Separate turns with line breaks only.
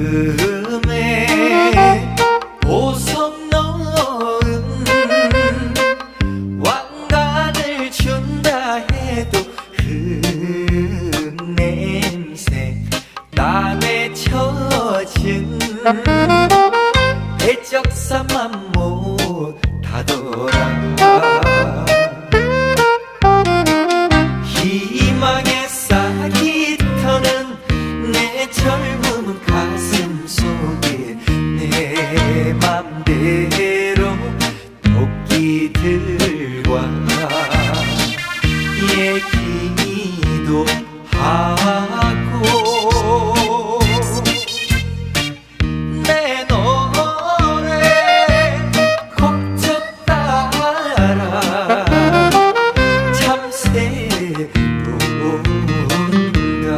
금에 보석 넣은 왕관을 준다 해도 그 흙냄새 땀에 젖은 대적사만 못하더라. 희망의 맘대로 토끼들과 얘기도 하고 내 노래 곡좀 따라. 참새 부른다